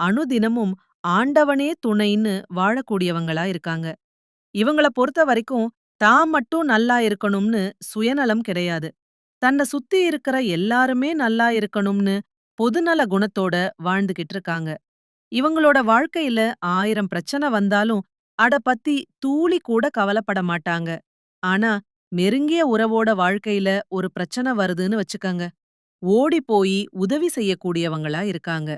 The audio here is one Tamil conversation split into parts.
அணுதினமும் ஆண்டவனே துணைன்னு வாழக்கூடியவங்களா இருக்காங்க. இவங்கள பொறுத்த வரைக்கும் தான் மட்டும் நல்லா இருக்கணும்னு சுயநலம் கிடையாது. தன்னை சுத்தி இருக்கிற எல்லாருமே நல்லா இருக்கணும்னு பொதுநல குணத்தோட வாழ்ந்துகிட்டு இருக்காங்க. இவங்களோட வாழ்க்கையில ஆயிரம் பிரச்சனை வந்தாலும் அட பத்தி தூளி கூட கவலைப்பட மாட்டாங்க. ஆனா நெருங்கிய உறவோட வாழ்க்கையில ஒரு பிரச்சனை வருதுன்னு வச்சுக்கங்க. ஓடி போய் உதவி செய்யக்கூடியவங்களா இருக்காங்க.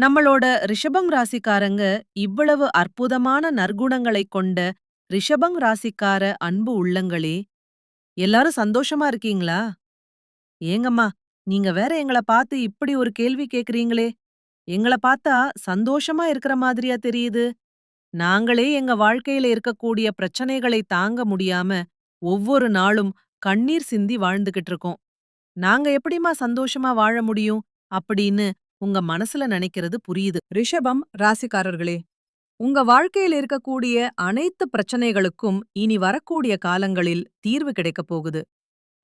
நம்மளோட ரிஷபம் ராசிக்காரங்க இவ்வளவு அற்புதமான நற்குணங்களைக் கொண்ட ரிஷபம் ராசிக்கார அன்பு உள்ளங்களே. எல்லாரும் சந்தோஷமா இருக்கீங்களா? ஏங்கம்மா நீங்க வேற எங்கள பார்த்து இப்படி ஒரு கேள்வி கேக்குறீங்களே. எங்கள பார்த்தா சந்தோஷமா இருக்கிற மாதிரியா தெரியுது. நாங்களே எங்க வாழ்க்கையில இருக்கக்கூடிய பிரச்சனைகளை தாங்க முடியாம ஒவ்வொரு நாளும் கண்ணீர் சிந்தி வாழ்ந்துகிட்டு இருக்கோம். நாங்க எப்படிம்மா சந்தோஷமா வாழ முடியும்? அப்படின்னு உங்க மனசுல நினைக்கிறது புரியுது. ரிஷபம் ராசிக்காரர்களே உங்க வாழ்க்கையில் இருக்கக்கூடிய அனைத்து பிரச்சனைகளுக்கும் இனி வரக்கூடிய காலங்களில் தீர்வு கிடைக்கப் போகுது.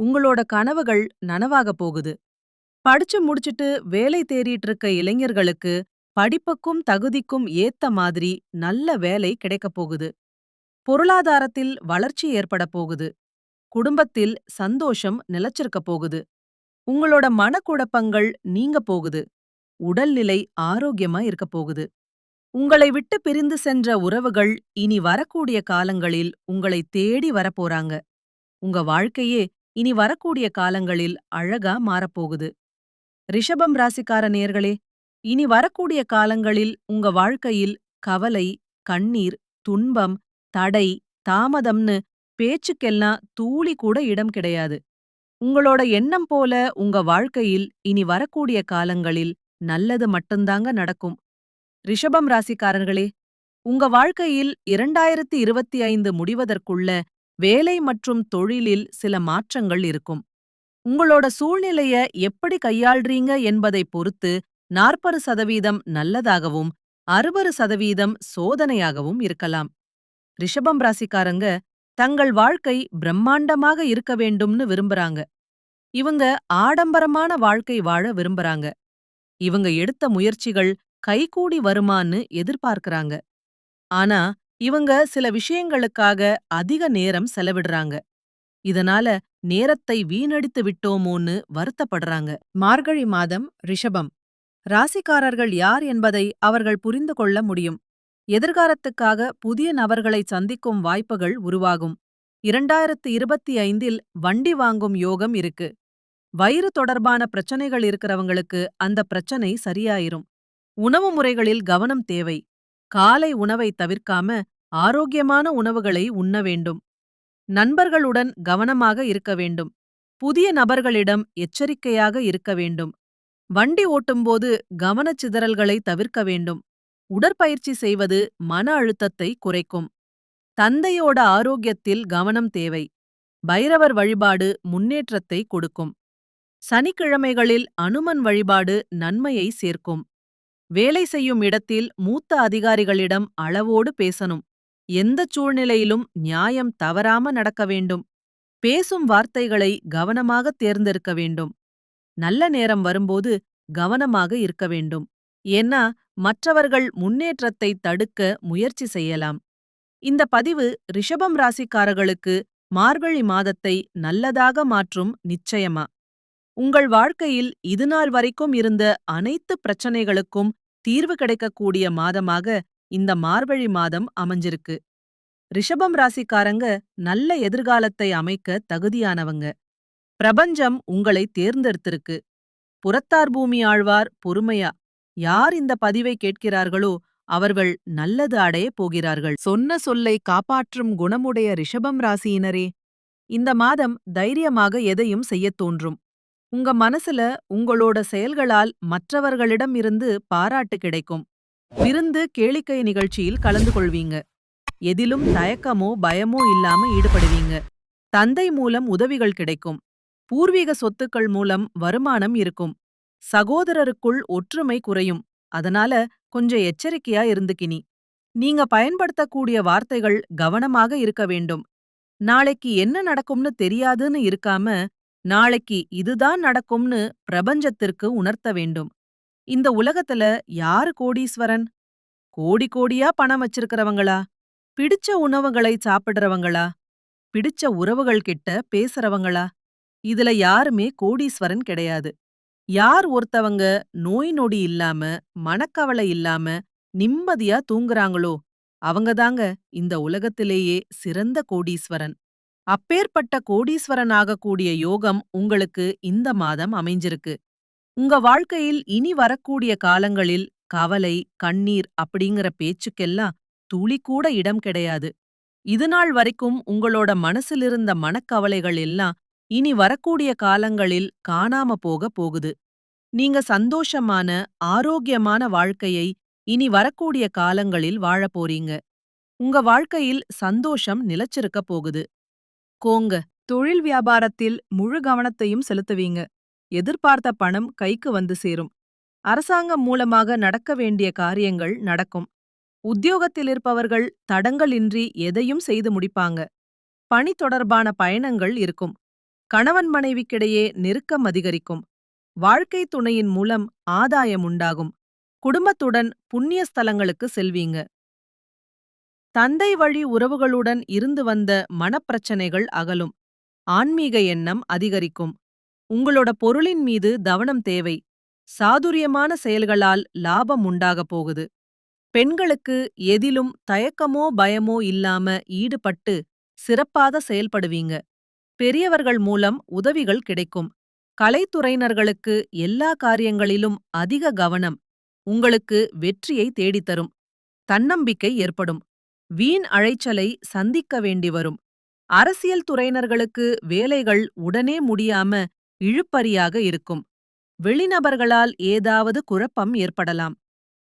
உங்களோட கனவுகள் நனவாக போகுது. படிச்சு முடிச்சிட்டு வேலை தேறிட்டு இருக்க இளைஞர்களுக்கு படிப்புக்கும் தகுதிக்கும் ஏத்த மாதிரி நல்ல வேலை கிடைக்கப் போகுது. பொருளாதாரத்தில் வளர்ச்சி ஏற்பட போகுது. குடும்பத்தில் சந்தோஷம் நிலைச்சிருக்க போகுது. உங்களோட மனக்குழப்பங்கள் நீங்க போகுது. உடல்நிலை ஆரோக்கியமா இருக்க போகுது. உங்களை விட்டு பிரிந்து சென்ற உறவுகள் இனி வரக்கூடிய காலங்களில் உங்களை தேடி வரப்போறாங்க. உங்க வாழ்க்கையே இனி வரக்கூடிய காலங்களில் அழகா மாறப்போகுது. ரிஷபம் ராசிக்கார நேர்களே இனி வரக்கூடிய காலங்களில் உங்க வாழ்க்கையில் கவலை கண்ணீர் துன்பம் தடை தாமதம்னு பேச்சுக்கெல்லாம் தூளி கூட இடம் கிடையாது. உங்களோட எண்ணம் போல உங்க வாழ்க்கையில் இனி வரக்கூடிய காலங்களில் நல்லது மட்டும்தாங்க நடக்கும். ரிஷபம் ராசிக்காரர்களே உங்க வாழ்க்கையில் இரண்டாயிரத்தி இருபத்தி ஐந்து முடிவதற்குள்ள வேலை மற்றும் தொழிலில் சில மாற்றங்கள் இருக்கும். உங்களோட சூழ்நிலைய எப்படி கையாள்றீங்க என்பதை பொறுத்து நாற்பது சதவீதம் நல்லதாகவும் அறுபது சதவீதம் சோதனையாகவும் இருக்கலாம். ரிஷபம் ராசிக்காரங்க தங்கள் வாழ்க்கை பிரம்மாண்டமாக இருக்க வேண்டும்னு விரும்புறாங்க. இவங்க ஆடம்பரமான வாழ்க்கை வாழ விரும்புறாங்க. இவங்க எடுத்த முயற்சிகள் கைகூடி வருமான்னு எதிர்பார்க்கறாங்க. ஆனா இவங்க சில விஷயங்களுக்காக அதிக நேரம் செலவிடுறாங்க. இதனால நேரத்தை வீணடித்து விட்டோமோன்னு வருத்தப்படுறாங்க. மார்கழி மாதம் ரிஷபம். ராசிக்காரர்கள் யார் என்பதை அவர்கள் புரிந்து கொள்ள முடியும். எதிர்காலத்துக்காக புதிய நபர்களை சந்திக்கும் வாய்ப்புகள் உருவாகும். இரண்டாயிரத்து இருபத்தி ஐந்தில் வண்டி வாங்கும் யோகம் இருக்கு. வயிறு தொடர்பான பிரச்சனைகள் இருக்கிறவங்களுக்கு அந்த பிரச்சனை சரியாயிரும். உணவு முறைகளில் கவனம் தேவை. காலை உணவை தவிர்க்காம ஆரோக்கியமான உணவுகளை உண்ண வேண்டும். நண்பர்களுடன் கவனமாக இருக்க வேண்டும். புதிய நபர்களிடம் எச்சரிக்கையாக இருக்க வேண்டும். வண்டி ஓட்டும்போது கவனச்சிதறல்களை தவிர்க்க வேண்டும். உடற்பயிற்சி செய்வது மன அழுத்தத்தை குறைக்கும். தந்தையோட ஆரோக்கியத்தில் கவனம் தேவை. பைரவர் வழிபாடு முன்னேற்றத்தை கொடுக்கும். சனிக்கிழமைகளில் அனுமன் வழிபாடு நன்மையை சேர்க்கும். வேலை செய்யும் இடத்தில் மூத்த அதிகாரிகளிடம் அளவோடு பேசணும். எந்தச் சூழ்நிலையிலும் நியாயம் தவறாம நடக்க வேண்டும். பேசும் வார்த்தைகளை கவனமாக தேர்ந்தெடுக்க வேண்டும். நல்ல நேரம் வரும்போது கவனமாக இருக்க வேண்டும். ஏன்னா மற்றவர்கள் முன்னேற்றத்தை தடுக்க முயற்சி செய்யலாம். இந்த பதிவு ரிஷபம் ராசிக்காரர்களுக்கு மார்கழி மாதத்தை நல்லதாக மாற்றும் நிச்சயமா? உங்கள் வாழ்க்கையில் இதுநாள் வரைக்கும் இருந்த அனைத்து பிரச்சனைகளுக்கும் தீர்வு கிடைக்கக்கூடிய மாதமாக இந்த மார்கழி மாதம் அமைஞ்சிருக்கு. ரிஷபம் ராசிக்காரங்க நல்ல எதிர்காலத்தை அமைக்க தகுதியானவங்க. பிரபஞ்சம் உங்களை தேர்ந்தெடுத்திருக்கு. புறத்தார் பூமி ஆழ்வார் பொறுமையா யார் இந்த பதிவை கேட்கிறார்களோ அவர்கள் நல்லது அடைய போகிறார்கள். சொன்ன சொல்லை காப்பாற்றும் குணமுடைய ரிஷபம் ராசியினரே இந்த மாதம் தைரியமாக எதையும் செய்யத் தோன்றும். உங்க மனசுல உங்களோட செயல்களால் மற்றவர்களிடம் இருந்து பாராட்டு கிடைக்கும். விருந்து கேளிக்கை நிகழ்ச்சியில் கலந்து கொள்வீங்க. எதிலும் தயக்கமோ பயமோ இல்லாம ஈடுபடுவீங்க. தந்தை மூலம் உதவிகள் கிடைக்கும். பூர்வீக சொத்துக்கள் மூலம் வருமானம் இருக்கும். சகோதரருக்குள் ஒற்றுமை குறையும். அதனால கொஞ்சம் எச்சரிக்கையா இருந்துக்கினி. நீங்க பயன்படுத்தக்கூடிய வார்த்தைகள் கவனமாக இருக்க வேண்டும். நாளைக்கு என்ன நடக்கும்னு தெரியாதுன்னு இருக்காம நாளைக்கு இதுதான் நடக்கும்னு பிரபஞ்சத்திற்கு உணர்த்த வேண்டும். இந்த உலகத்துல யாரு கோடீஸ்வரன்? கோடி கோடியா பணம் வச்சிருக்கிறவங்களா? பிடிச்ச உணவுகளை சாப்பிடுறவங்களா? பிடிச்ச உறவுகள் கிட்ட பேசுறவங்களா? இதுல யாருமே கோடீஸ்வரன் கிடையாது. யார் ஒருத்தவங்க நோய் நொடி இல்லாம மனக்கவலை இல்லாம நிம்மதியா தூங்குறாங்களோ அவங்கதாங்க இந்த உலகத்திலேயே சிறந்த கோடீஸ்வரன். அப்பேற்பட்ட கோடீஸ்வரன் கூடிய யோகம் உங்களுக்கு இந்த மாதம் அமைஞ்சிருக்கு. உங்க வாழ்க்கையில் இனி வரக்கூடிய காலங்களில் கவலை கண்ணீர் அப்படிங்கிற பேச்சுக்கெல்லாம் துளி கூட இடம் கிடையாது. இதுநாள் வரைக்கும் உங்களோட மனசிலிருந்த மனக்கவலைகள் எல்லாம் இனி வரக்கூடிய காலங்களில் காணாம போக போகுது. நீங்க சந்தோஷமான ஆரோக்கியமான வாழ்க்கையை இனி வரக்கூடிய காலங்களில் வாழப் போறீங்க. உங்க வாழ்க்கையில் சந்தோஷம் நிலச்சிருக்க போகுது. கோங்க. தொழில் வியாபாரத்தில் முழு கவனத்தையும் செலுத்துவீங்க. எதிர்பார்த்த பணம் கைக்கு வந்து சேரும். அரசாங்கம் மூலமாக நடக்க வேண்டிய காரியங்கள் நடக்கும். உத்தியோகத்தில் இருப்பவர்கள் தடங்களின்றி எதையும் செய்து முடிப்பாங்க. பணி தொடர்பான பயணங்கள் இருக்கும். கணவன் மனைவிக்கிடையே நெருக்கம் அதிகரிக்கும். வாழ்க்கை துணையின் மூலம் ஆதாயம் உண்டாகும். குடும்பத்துடன் புண்ணிய ஸ்தலங்களுக்கு செல்வீங்க. தந்தை வழி உறவுகளுடன் இருந்து வந்த மனப்பிரச்சனைகள் அகலும். ஆன்மீக எண்ணம் அதிகரிக்கும். உங்களோட பொருளின் மீது கவனம் தேவை. சாதுரியமான செயல்களால் லாபம் உண்டாகப் போகுது. பெண்களுக்கு எதிலும் தயக்கமோ பயமோ இல்லாம ஈடுபட்டு சிறப்பாக செயல்படுவீங்க. பெரியவர்கள் மூலம் உதவிகள் கிடைக்கும். கலைத்துறையினர்களுக்கு எல்லா காரியங்களிலும் அதிக கவனம். உங்களுக்கு வெற்றியை தேடித்தரும். தன்னம்பிக்கை ஏற்படும். வீண் அழைச்சலை சந்திக்க வேண்டி வரும் அரசியல் துறையினர்களுக்கு வேலைகள் உடனே முடியாம இழுப்பறியாக இருக்கும். வெளிநபர்களால் ஏதாவது குழப்பம் ஏற்படலாம்.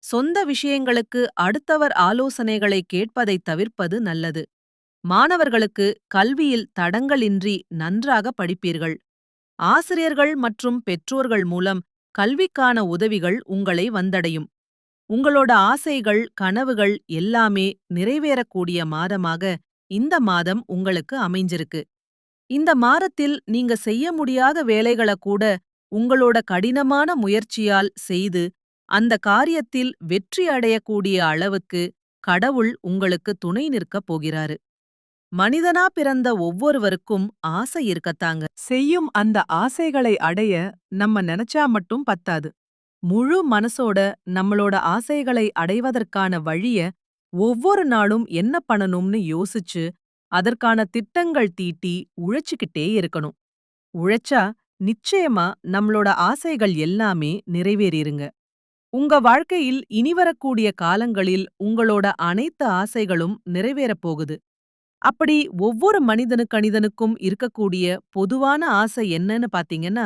சொந்த விஷயங்களுக்கு அடுத்தவர் ஆலோசனைகளை கேட்பதைத் தவிர்ப்பது நல்லது. மாணவர்களுக்கு கல்வியில் தடங்களின்றி நன்றாக படிப்பீர்கள். ஆசிரியர்கள் மற்றும் பெற்றோர்கள் மூலம் கல்விக்கான உதவிகள் உங்களை வந்தடையும். உங்களோட ஆசைகள் கனவுகள் எல்லாமே நிறைவேறக்கூடிய மாதமாக இந்த மாதம் உங்களுக்கு அமைஞ்சிருக்கு. இந்த மாதத்தில் நீங்க செய்ய முடியாத வேலைகள கூட உங்களோட கடினமான முயற்சியால் செய்து அந்த காரியத்தில் வெற்றி அடையக்கூடிய அளவுக்கு கடவுள் உங்களுக்கு துணை நிற்கப் போகிறாரு. மனிதனா பிறந்த ஒவ்வொருவருக்கும் ஆசை இருக்கத்தாங்க. செய்யும் அந்த ஆசைகளை அடைய நம்ம நினைச்சா மட்டும் பத்தாது. முழு மனசோட நம்மளோட ஆசைகளை அடைவதற்கான வழிய ஒவ்வொரு நாளும் என்ன பண்ணணும்னு யோசிச்சு அதற்கான திட்டங்கள் தீட்டி உழைச்சுக்கிட்டே இருக்கணும். உழைச்சா நிச்சயமா நம்மளோட ஆசைகள் எல்லாமே நிறைவேறிருங்க. உங்க வாழ்க்கையில் இனிவரக்கூடிய காலங்களில் உங்களோட அனைத்து ஆசைகளும் நிறைவேறப் போகுது. அப்படி ஒவ்வொரு மனிதனுக்கணிதனுக்கும் இருக்கக்கூடிய பொதுவான ஆசை என்னன்னு பாத்தீங்கன்னா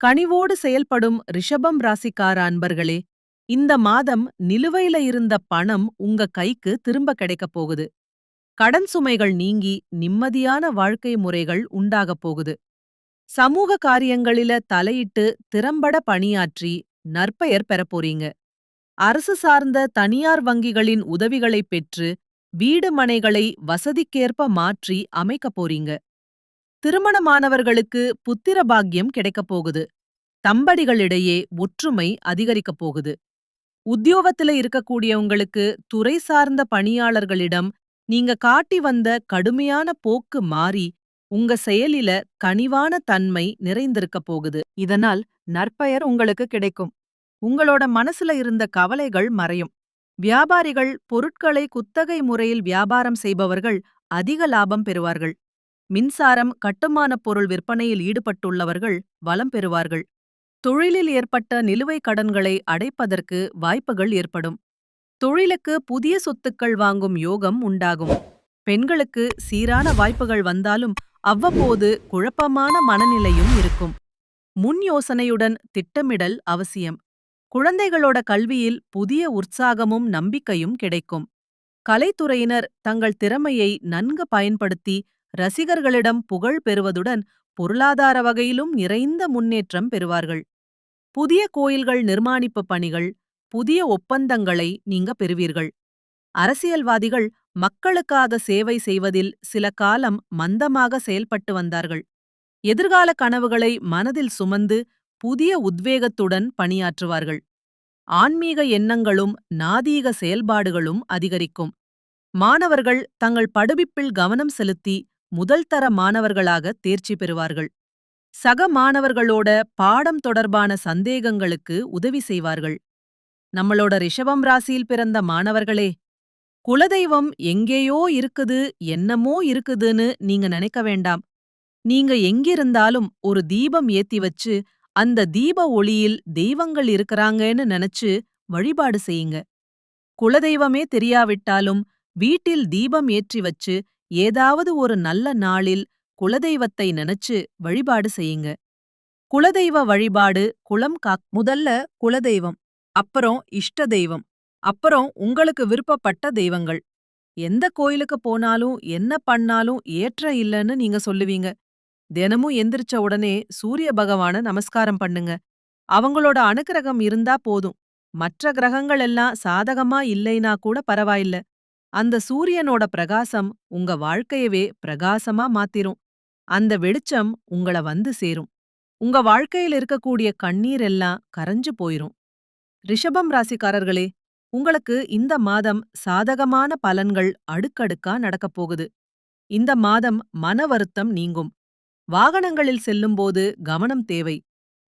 கனிவோடு செயல்படும் ரிஷபம் ராசிக்கார அன்பர்களே இந்த மாதம் நிலுவையில இருந்த பணம் உங்க கைக்கு திரும்ப கிடைக்கப் போகுது. கடன் சுமைகள் நீங்கி நிம்மதியான வாழ்க்கை முறைகள் உண்டாகப் போகுது. சமூக காரியங்களில தலையிட்டு திறம்பட பணியாற்றி நற்பெயர் பெறப்போறீங்க அரசு சார்ந்த தனியார் வங்கிகளின் உதவிகளைப் பெற்று வீடு மனைகளை வசதிக்கேற்ப மாற்றி அமைக்கப் போறீங்க. திருமணமானவர்களுக்கு புத்திர பாக்கியம் கிடைக்கப் போகுது. தம்படிகளிடையே ஒற்றுமை அதிகரிக்கப் போகுது. உத்தியோகத்துல இருக்கக்கூடியவங்களுக்கு துறை சார்ந்த பணியாளர்களிடம் நீங்க காட்டி வந்த கடுமையான போக்கு மாறி உங்க செயலில கனிவான தன்மை நிறைந்திருக்கப் போகுது. இதனால் நற்பெயர் உங்களுக்கு கிடைக்கும். உங்களோட மனசுல இருந்த கவலைகள் மறையும். வியாபாரிகள் பொருட்களை குத்தகை முறையில் வியாபாரம் செய்பவர்கள் அதிக லாபம் பெறுவார்கள். மின்சாரம் கட்டுமானப் பொருள் விற்பனையில் ஈடுபட்டுள்ளவர்கள் வலம் பெறுவார்கள். தொழிலில் ஏற்பட்ட நிலுவைக் கடன்களை அடைப்பதற்கு வாய்ப்புகள் ஏற்படும். தொழிலுக்கு புதிய சொத்துக்கள் வாங்கும் யோகம் உண்டாகும். பெண்களுக்கு சீரான வாய்ப்புகள் வந்தாலும் அவ்வப்போது குழப்பமான மனநிலையும் இருக்கும். முன் யோசனையுடன் திட்டமிடல் அவசியம். குழந்தைகளோட கல்வியில் புதிய உற்சாகமும் நம்பிக்கையும் கிடைக்கும். கலைத்துறையினர் தங்கள் திறமையை நன்கு பயன்படுத்தி ரசிகர்களிடம் புகழ் பெறுவதுடன் பொருளாதார வகையிலும் நிறைந்த முன்னேற்றம் பெறுவார்கள். புதிய கோயில்கள் நிர்மாணிப்பு பணிகள் புதிய ஒப்பந்தங்களை நீங்க பெறுவீர்கள். அரசியல்வாதிகள் மக்களுக்காக சேவை செய்வதில் சில காலம் மந்தமாக செயல்பட்டு வந்தார்கள். எதிர்கால கனவுகளை மனதில் சுமந்து புதிய உத்வேகத்துடன் பணியாற்றுவார்கள். ஆன்மீக எண்ணங்களும் நாதீக செயல்பாடுகளும் அதிகரிக்கும். மாணவர்கள் தங்கள் படுபிப்பில் கவனம் செலுத்தி முதல் தர மாணவர்களாக தேர்ச்சி பெறுவார்கள். சக மாணவர்களோட பாடம் தொடர்பான சந்தேகங்களுக்கு உதவி செய்வார்கள். நம்மளோட ரிஷபம் ராசியில் பிறந்த மாணவர்களே குலதெய்வம் எங்கேயோ இருக்குது என்னமோ இருக்குதுன்னு நீங்க நினைக்க வேண்டாம். நீங்க எங்கிருந்தாலும் ஒரு தீபம் ஏத்தி வச்சு அந்த தீப ஒளியில் தெய்வங்கள் இருக்கறாங்கன்னு நினைச்சு வழிபாடு செய்யுங்க. குலதெய்வமே தெரியாவிட்டாலும் வீட்டில் தீபம் ஏற்றி வச்சு ஏதாவது ஒரு நல்ல நாளில் குலதெய்வத்தை நினைச்சு வழிபாடு செய்யுங்க. குலதெய்வ வழிபாடு குலம் காக் முதல்ல குலதெய்வம் அப்புறம் இஷ்ட தெய்வம் அப்புறம் உங்களுக்கு விருப்பப்பட்ட தெய்வங்கள். எந்த கோயிலுக்கு போனாலும் என்ன பண்ணாலும் ஏற்ற இல்லைன்னு நீங்க சொல்லுவீங்க. தினமும் எந்திரிச்ச உடனே சூரிய பகவான நமஸ்காரம் பண்ணுங்க. அவங்களோட அனுக்கிரகம் இருந்தா போதும். மற்ற கிரகங்கள் எல்லாம் சாதகமா இல்லைனா கூட பரவாயில்ல. அந்த சூரியனோட பிரகாசம் உங்க வாழ்க்கையவே பிரகாசமா மாத்திரும். அந்த வெளிச்சம் உங்கள வந்து சேரும். உங்க வாழ்க்கையில இருக்கக்கூடிய கண்ணீர் எல்லாம் கரைஞ்சு போயிரும். ரிஷபம் ராசிக்காரர்களே உங்களுக்கு இந்த மாதம் சாதகமான பலன்கள் அடுக்கடுக்கா நடக்கப் போகுது. இந்த மாதம் மன வருத்தம் நீங்கும். வாகனங்களில் செல்லும்போது கவனம் தேவை.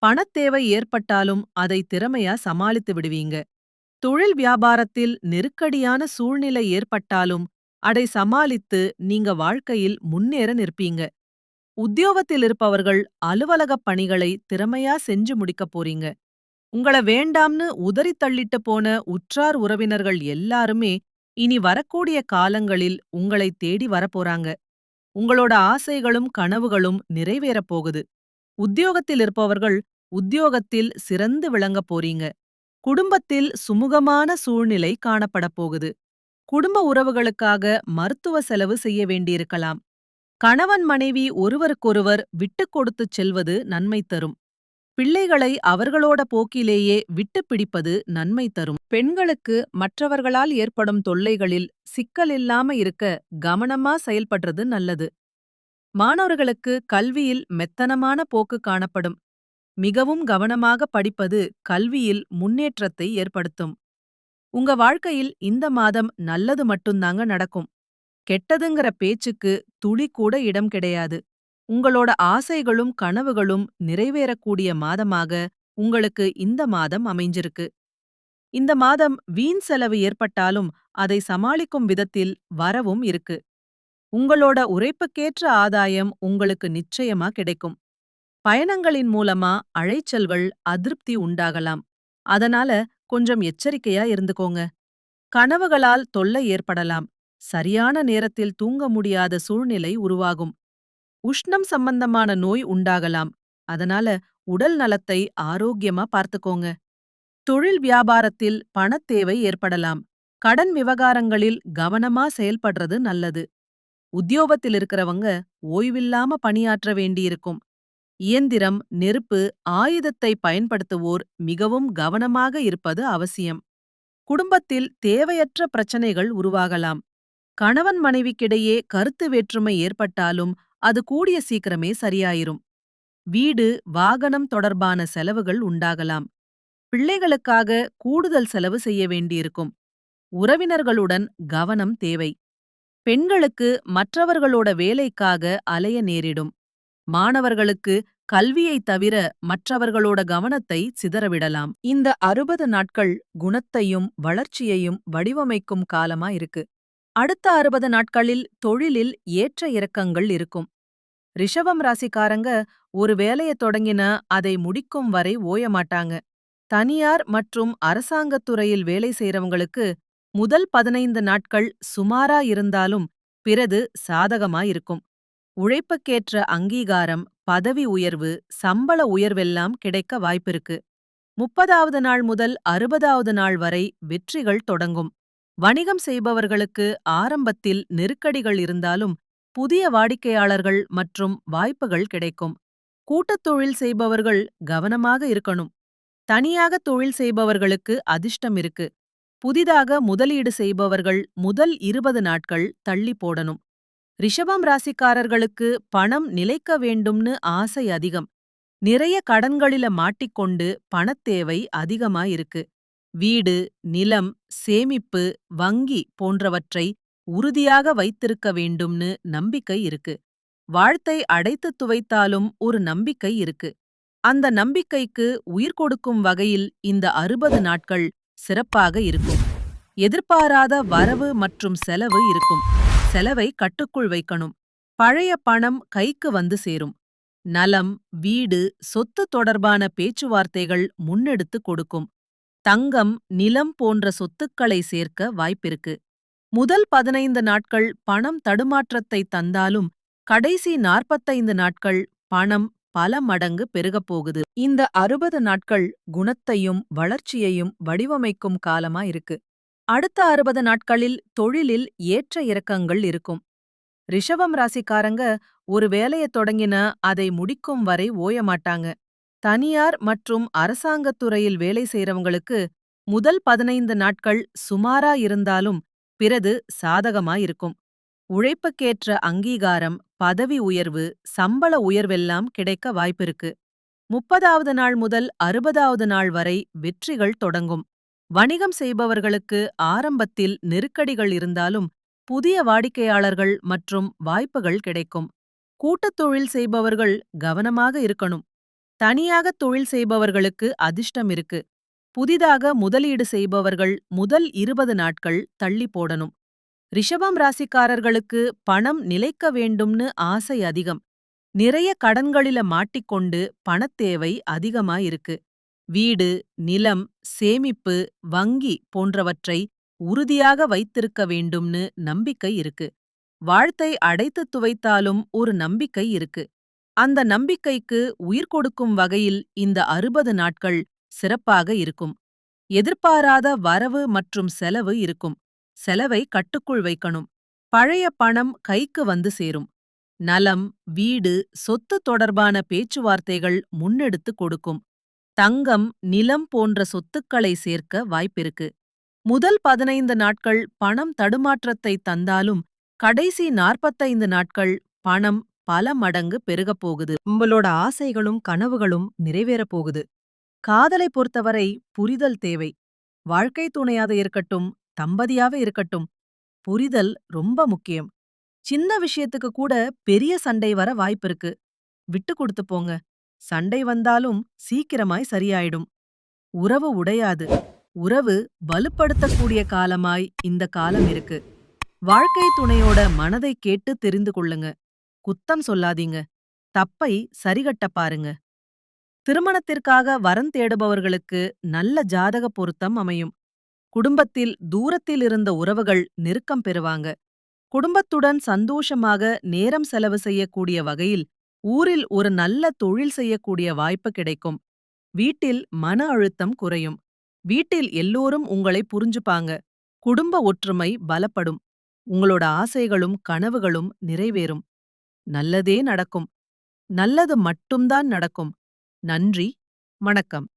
பணத்தேவை ஏற்பட்டாலும் அதை திறமையா சமாளித்து விடுவீங்க. தொழில் வியாபாரத்தில் நெருக்கடியான சூழ்நிலை ஏற்பட்டாலும் அதை சமாளித்து நீங்க வாழ்க்கையில் முன்னேற நிற்பீங்க. உத்தியோகத்தில் இருப்பவர்கள் அலுவலகப் பணிகளை திறமையா செஞ்சு முடிக்கப் போறீங்க. உங்கள வேண்டாம்னு உதறி தள்ளிட்டு போன உற்றார் உறவினர்கள் எல்லாருமே இனி வரக்கூடிய காலங்களில் உங்களை தேடி வரப்போறாங்க உங்களோட ஆசைகளும் கனவுகளும் நிறைவேறப் போகுது. உத்தியோகத்தில் இருப்பவர்கள் உத்தியோகத்தில் சிறந்து விளங்கப் போறீங்க. குடும்பத்தில் சுமூகமான சூழ்நிலை காணப்படப் போகுது. குடும்ப உறவுகளுக்காக மருத்துவ செலவு செய்ய வேண்டியிருக்கலாம். கணவன் மனைவி ஒருவருக்கொருவர் விட்டுக் கொடுத்துச் செல்வது நன்மை தரும். பிள்ளைகளை அவர்களோட போக்கிலேயே விட்டுப் பிடிப்பது நன்மை தரும். பெண்களுக்கு மற்றவர்களால் ஏற்படும் தொல்லைகளில் சிக்கலில்லாம இருக்க கவனமா செயல்படுறது நல்லது. மாணவர்களுக்கு கல்வியில் மெத்தனமான போக்கு காணப்படும். மிகவும் கவனமாக படிப்பது கல்வியில் முன்னேற்றத்தை ஏற்படுத்தும். உங்க வாழ்க்கையில் இந்த மாதம் நல்லது மட்டும்தாங்க நடக்கும். கெட்டதுங்கிற பேச்சுக்கு துளி கூட இடம் கிடையாது. உங்களோட ஆசைகளும் கனவுகளும் நிறைவேறக்கூடிய மாதமாக உங்களுக்கு இந்த மாதம் அமைஞ்சிருக்கு. இந்த மாதம் வீண் செலவு ஏற்பட்டாலும் அதை சமாளிக்கும் விதத்தில் வரவும் இருக்கு. உங்களோட உழைப்புக்கேற்ற ஆதாயம் உங்களுக்கு நிச்சயமா கிடைக்கும். பயணங்களின் மூலமா அழைச்சல்கள் அதிருப்தி உண்டாகலாம். அதனால கொஞ்சம் எச்சரிக்கையா இருந்துக்கோங்க. கனவுகளால் தொல்லை ஏற்படலாம். சரியான நேரத்தில் தூங்க முடியாத சூழ்நிலை உருவாகும். உஷ்ணம் சம்பந்தமான நோய் உண்டாகலாம். அதனால உடல் நலத்தை ஆரோக்கியமா பார்த்துக்கோங்க. தொழில் வியாபாரத்தில் பணத்தேவை ஏற்படலாம். கடன் விவகாரங்களில் கவனமா செயல்படுறது நல்லது. உத்தியோகத்தில் இருக்கிறவங்க ஓய்வில்லாம பணியாற்ற வேண்டியிருக்கும். இயந்திரம் நெருப்பு ஆயுதத்தை பயன்படுத்துவோர் மிகவும் கவனமாக இருப்பது அவசியம். குடும்பத்தில் தேவையற்ற பிரச்சனைகள் உருவாகலாம். கணவன் மனைவிக்கிடையே கருத்து வேற்றுமை ஏற்பட்டாலும் அது கூடிய சீக்கிரமே சரியாயிரும். வீடு வாகனம் தொடர்பான செலவுகள் உண்டாகலாம். பிள்ளைகளுக்காக கூடுதல் செலவு செய்ய வேண்டியிருக்கும். உறவினர்களுடன் கவனம் தேவை. பெண்களுக்கு மற்றவர்களோட வேலைக்காக அலைய நேரிடும். மாணவர்களுக்கு கல்வியைத் தவிர மற்றவர்களோட கவனத்தை சிதறவிடலாம். இந்த அறுபது நாட்கள் குணத்தையும் வளர்ச்சியையும் வடிவமைக்கும் காலமா இருக்கு. அடுத்த அறுபது நாட்களில் தொழிலில் ஏற்ற இறக்கங்கள் இருக்கும். ரிஷபம் ராசிக்காரங்க ஒரு வேலைய தொடங்கின அதை முடிக்கும் வரை ஓய மாட்டாங்க தனியார் மற்றும் அரசாங்கத் துறையில் வேலை செய்றவங்களுக்கு முதல் பதினைந்து நாட்கள் சுமாரா இருந்தாலும் பிறகு சாதகமா இருக்கும். உழைப்புக்கேற்ற அங்கீகாரம் பதவி உயர்வு சம்பள உயர்வெல்லாம் கிடைக்க வாய்ப்பிருக்கு. முப்பதாவது நாள் முதல் அறுபதாவது நாள் வரை வெற்றிகள் தொடங்கும். வணிகம் செய்பவர்களுக்கு ஆரம்பத்தில் நெருக்கடிகள் இருந்தாலும் புதிய வாடிக்கையாளர்கள் மற்றும் வாய்ப்புகள் கிடைக்கும். கூட்டத் தொழில் செய்பவர்கள் கவனமாக இருக்கணும். தனியாக தொழில் செய்பவர்களுக்கு அதிர்ஷ்டம் இருக்கு. புதிதாக முதலீடு செய்பவர்கள் முதல் இருபது நாட்கள் தள்ளி போடணும். ரிஷபம் ராசிக்காரர்களுக்கு பணம் நிலைக்க வேண்டும்னு ஆசை அதிகம். நிறைய கடன்களில மாட்டிக்கொண்டு பணத்தேவை அதிகமாயிருக்கு. வீடு நிலம் சேமிப்பு வங்கி போன்றவற்றை உறுதியாக வைத்திருக்க வேண்டும்னு நம்பிக்கை இருக்கு. வாழ்த்தை அடைத்துத் துவைத்தாலும் ஒரு நம்பிக்கை இருக்கு. அந்த நம்பிக்கைக்கு உயிர் கொடுக்கும் வகையில் இந்த அறுபது நாட்கள் சிறப்பாக இருக்கும். எதிர்பாராத வரவு மற்றும் செலவு இருக்கும். செலவை கட்டுக்குள் வைக்கணும். பழைய பணம் கைக்கு வந்து சேரும். நலம் வீடு சொத்து தொடர்பான பேச்சுவார்த்தைகள் முன்னெடுத்து கொடுக்கும். தங்கம் நிலம் போன்ற சொத்துக்களை சேர்க்க வாய்ப்பிருக்கு. முதல் பதினைந்து நாட்கள் பணம் தடுமாற்றத்தை தந்தாலும் கடைசி நாற்பத்தைந்து நாட்கள் பணம் பல மடங்கு பெருகப் போகுது. இந்த அறுபது நாட்கள் குணத்தையும் வளர்ச்சியையும் வடிவமைக்கும் காலமா இருக்கு. அடுத்த அறுபது நாட்களில் தொழிலில் ஏற்ற இறக்கங்கள் இருக்கும். ரிஷபம் ராசிக்காரங்க ஒரு வேலையை தொடங்கின அதை முடிக்கும் வரை ஓய மாட்டாங்க. தனியார் மற்றும் அரசாங்கத் துறையில் வேலை செய்றவங்களுக்கு முதல் பதினைந்து நாட்கள் சுமாரா இருந்தாலும் பிறகு சாதகமாயிருக்கும் உழைப்புக்கேற்ற அங்கீகாரம் பதவி உயர்வு சம்பள உயர்வெல்லாம் கிடைக்க வாய்ப்பிருக்கு. முப்பதாவது நாள் முதல் அறுபதாவது நாள் வரை வெற்றிகள் தொடங்கும். வணிகம் செய்பவர்களுக்கு ஆரம்பத்தில் நெருக்கடிகள் இருந்தாலும் புதிய வாடிக்கையாளர்கள் மற்றும் வாய்ப்புகள் கிடைக்கும். கூட்டத் தொழில் செய்பவர்கள் கவனமாக இருக்கணும். தனியாக தொழில் செய்பவர்களுக்கு அதிர்ஷ்டம் இருக்கு. புதிதாக முதலீடு செய்பவர்கள் முதல் இருபது நாட்கள் தள்ளி போடணும். ரிஷபம் ராசிக்காரர்களுக்கு பணம் நிலைக்க வேண்டும்னு ஆசை அதிகம். நிறைய கடன்களில மாட்டிக்கொண்டு பணத்தேவை அதிகமாயிருக்கு. வீடு நிலம் சேமிப்பு வங்கி போன்றவற்றை உறுதியாக வைத்திருக்க வேண்டும்னு நம்பிக்கை இருக்கு. வாழ்த்தை அடைத்துத் துவைத்தாலும் ஒரு நம்பிக்கை இருக்கு. அந்த நம்பிக்கைக்கு உயிர் கொடுக்கும் வகையில் இந்த அறுபது நாட்கள் சிறப்பாக இருக்கும். எதிர்பாராத வரவு மற்றும் செலவு இருக்கும். செலவை கட்டுக்குள் வைக்கணும். பழைய பணம் கைக்கு வந்து சேரும். நலம் வீடு சொத்து தொடர்பான பேச்சுவார்த்தைகள் முன்னெடுத்து கொடுக்கும். தங்கம் நிலம் போன்ற சொத்துக்களை சேர்க்க வாய்ப்பிருக்கு. முதல் பதினைந்து நாட்கள் பணம் தடுமாற்றத்தை தந்தாலும் கடைசி நாற்பத்தைந்து நாட்கள் பணம் பல மடங்கு பெருகப் போகுது. உங்களோட ஆசைகளும் கனவுகளும் நிறைவேறப் போகுது. காதலை பொறுத்தவரை புரிதல் தேவை. வாழ்க்கை துணையாக இருக்கட்டும் தம்பதியாக இருக்கட்டும் புரிதல் ரொம்ப முக்கியம். சின்ன விஷயத்துக்கு கூட பெரிய சண்டை வர வாய்ப்பிருக்கு. விட்டு கொடுத்து போங்க. சண்டை வந்தாலும் சீக்கிரமாய் சரியாயிடும். உறவு உடையாது. உறவு வலுப்படுத்தக்கூடிய காலமாய் இந்த காலம் இருக்கு. வாழ்க்கை துணையோட மனதை கேட்டு தெரிந்து கொள்ளுங்க. குத்தம் சொல்லாதீங்க. தப்பை சரிகட்ட பாருங்க. திருமணத்திற்காக வரன் தேடுபவர்களுக்கு நல்ல ஜாதக பொருத்தம் அமையும். குடும்பத்தில் தூரத்தில் இருந்த உறவுகள் நெருக்கம் பெறுவாங்க. குடும்பத்துடன் சந்தோஷமாக நேரம் செலவு செய்யக்கூடிய வகையில் ஊரில் ஒரு நல்ல தொழில் செய்யக்கூடிய வாய்ப்பு கிடைக்கும். வீட்டில் மன அழுத்தம் குறையும். வீட்டில் எல்லோரும் உங்களை புரிஞ்சுப்பாங்க. குடும்ப ஒற்றுமை பலப்படும். உங்களோட ஆசைகளும் கனவுகளும் நிறைவேறும். நல்லதே நடக்கும். நல்லது மட்டும்தான் நடக்கும். நன்றி. வணக்கம்.